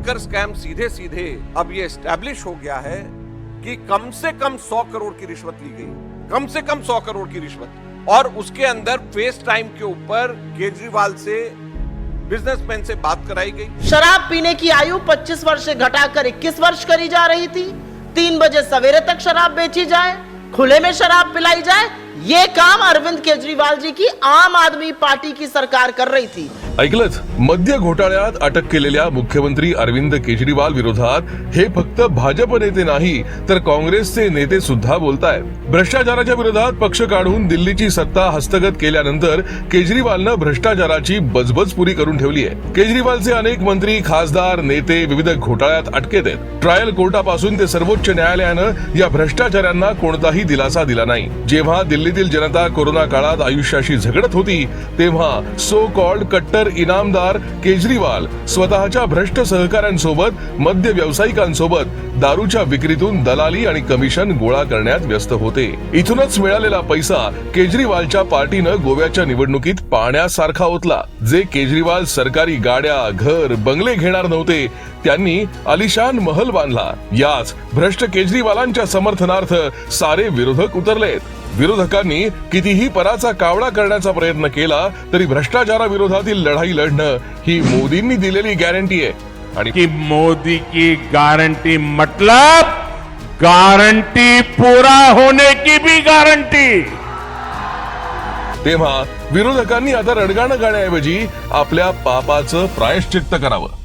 लिकर स्कैम सीधे सीधे अब ये स्टैब्लिश हो गया है कि कम से कम सौ करोड़ की रिश्वत ली गई। कम से कम सौ करोड़ की रिश्वत। और उसके अंदर फेस टाइम के ऊपर केजरीवाल से बिजनेसमैन से बात कराई गई। शराब पीने की आयु 25 वर्ष से घटाकर 21 वर्ष करी जा रही थी। तीन बजे सवेरे तक शराब बेची जाए, खुले में शराब पिलाई जाए ये काम अरविंद केजरीवाल जी की आम आदमी पार्टी की सरकार कर रही थी। ऐकलंच? मद्य घोटाळ्यात अटक केलेल्या मुख्यमंत्री अरविंद केजरीवाल विरोधात हे फक्त भाजप नेते नाही तर काँग्रेसचे नेते सुद्धा बोलतायत. भ्रष्टाचाराच्या विरोधात पक्ष काढून दिल्लीची सत्ता हस्तगत केल्यानंतर केजरीवालनं भ्रष्टाचाराची बजबज पुरी करून ठेवली आहे. केजरीवालचे अनेक मंत्री खासदार नेते विविध घोटाळ्यात अटकेत आहेत. ट्रायल कोर्टापासून ते सर्वोच्च न्यायालयानं या भ्रष्टाचारांना कोणताही दिलासा दिला नाही. जेव्हा दिल्ली दिल्लीतील जनता कोरोना काळात आयुष्याशी झगडत होती तेव्हा सो कॉल्ड कट्टर इनामदार केजरीवाल स्वतःच्या भ्रष्ट सहकाऱ्यांसोबत मद्य व्यावसायिकांसोबत दारूच्या विक्रीतून दलाली आणि कमिशन गोळा करण्यात व्यस्त होते. इथूनच मिळालेला पैसा केजरीवालच्या पार्टीनं गोव्याच्या निवडणुकीत पाण्यासारखा ओतला. जे केजरीवाल सरकारी गाड्या घर बंगले घेणार नव्हते त्यांनी आलिशान महल बांधला. याच भ्रष्ट केजरीवालांच्या समर्थनार्थ सारे विरोधक उतरलेत. विरोधकांनी कितीही पराचा कावडा करण्याचा प्रयत्न केला तरी भ्रष्टाचाराविरोधातील लढाई लढणं ही मोदींनी दिलेली गॅरंटी आहे. आणि कि मोदी की गारंटी मतलब गारंटी पूरा होने की भी गारंटी तेव्हा विरोधकांनी आता रडगाणं गाण्याऐवजी आपल्या पापाचं प्रायश्चित्त करावं.